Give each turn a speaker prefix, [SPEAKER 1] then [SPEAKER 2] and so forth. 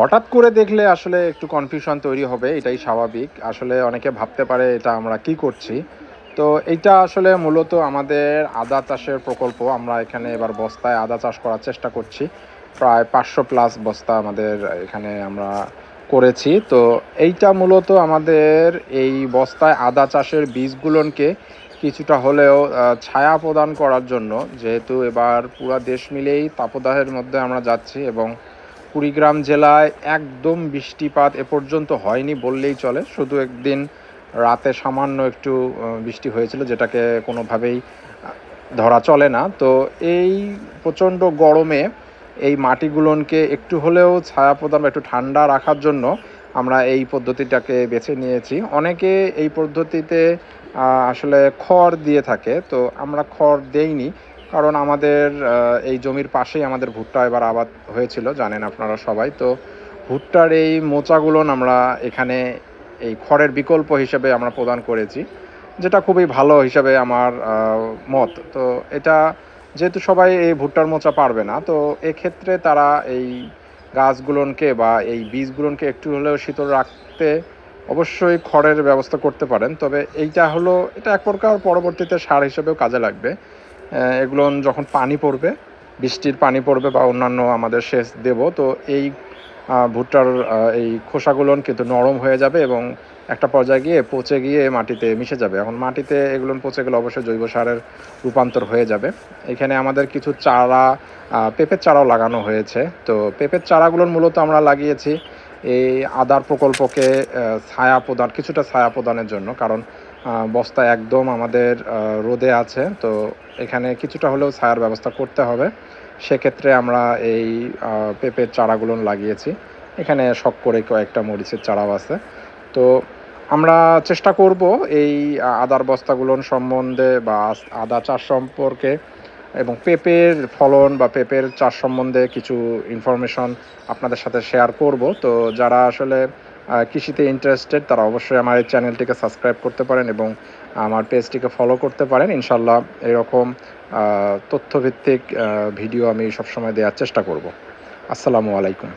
[SPEAKER 1] হঠাৎ করে দেখলে আসলে একটু কনফিউশন তৈরি হবে, এটাই স্বাভাবিক। আসলে অনেকে ভাবতে পারে এটা আমরা কি করছি। তো এইটা আসলে মূলত আমাদের আদা চাষের প্রকল্প। আমরা এখানে এবার বস্তায় আদা চাষ করার চেষ্টা করছি। প্রায় পাঁচশো প্লাস বস্তা আমাদের এখানে আমরা করেছি। তো এইটা মূলত আমাদের এই বস্তায় আদা চাষের বীজগুলোকে কিছুটা হলেও ছায়া প্রদান করার জন্য। যেহেতু এবার পুরা দেশ মিলেই তাপদাহের মধ্যে আমরা যাচ্ছি এবং কুড়িগ্রাম জেলায় একদম বৃষ্টিপাত এ পর্যন্ত হয়নি বললেই চলে। শুধু একদিন রাতে সামান্য একটু বৃষ্টি হয়েছিল যেটাকে কোনোভাবেই ধরা চলে না। তো এই প্রচণ্ড গরমে এই মাটিগুলোকে একটু হলেও ছায়া প্রদান একটু ঠান্ডা রাখার জন্য আমরা এই পদ্ধতিটাকে বেছে নিয়েছি। অনেকে এই পদ্ধতিতে আসলে খড় দিয়ে থাকে। তো আমরা খড় দেইনি। কারণ আমাদের এই জমির পাশেই আমাদের ভুট্টা এবার আবাদ হয়েছিল, জানেন আপনারা সবাই। তো ভুট্টার এই মোচাগুলো আমরা এখানে এই খড়ের বিকল্প হিসেবে আমরা প্রদান করেছি, যেটা খুবই ভালো হিসাবে আমার মত। তো এটা যেহেতু সবাই এই ভুট্টার মোচা পারবে না, তো এক্ষেত্রে তারা এই গাছগুলোকে বা এই বীজগুলোকে একটু হলেও শীতল রাখতে অবশ্যই খড়ের ব্যবস্থা করতে পারেন। তবে এইটা হলো, এটা এক প্রকার পরবর্তীতে সার হিসেবেও কাজে লাগবে। এগুলো যখন পানি পড়বে, বৃষ্টির পানি পড়বে বা অন্যান্য আমাদের সেচ দেব, তো এই ভুট্টার এই খোসাগুলো কিন্তু নরম হয়ে যাবে এবং একটা পর্যায়ে গিয়ে পচে গিয়ে মাটিতে মিশে যাবে। এখন মাটিতে এগুলো পচে গেলে অবশ্যই জৈব সারের রূপান্তর হয়ে যাবে। এখানে আমাদের কিছু চারা পেঁপের চারাও লাগানো হয়েছে। তো পেঁপের চারাগুলোর মূলত আমরা লাগিয়েছি এই আদার প্রকল্পকে ছায়া প্রদান, কিছুটা ছায়া প্রদানের জন্য। কারণ বস্তা একদম আমাদের রোদে আছে। তো এখানে কিছুটা হলেও ছায়ার ব্যবস্থা করতে হবে। সেক্ষেত্রে আমরা এই পেঁপের চারাগুলো লাগিয়েছি। এখানে শখ করে কয়েকটা মরিচের চারাও আছে। তো আমরা চেষ্টা করব এই আদার বস্তাগুলো সম্বন্ধে বা আদা চাষ সম্পর্কে এবং পেঁপের ফলন বা পেঁপের চাষ সম্বন্ধে কিছু ইনফরমেশন আপনাদের সাথে শেয়ার করব। তো যারা আসলে কৃষিতে ইন্টারেস্টেড তারা অবশ্যই আমার এই চ্যানেলটিকে সাবস্ক্রাইব করতে পারেন এবং আমার পেজটিকে ফলো করতে পারেন। ইনশাল্লাহ এরকম তথ্যভিত্তিক ভিডিও আমি সবসময় দেওয়ার চেষ্টা করব। আসসালামু আলাইকুম।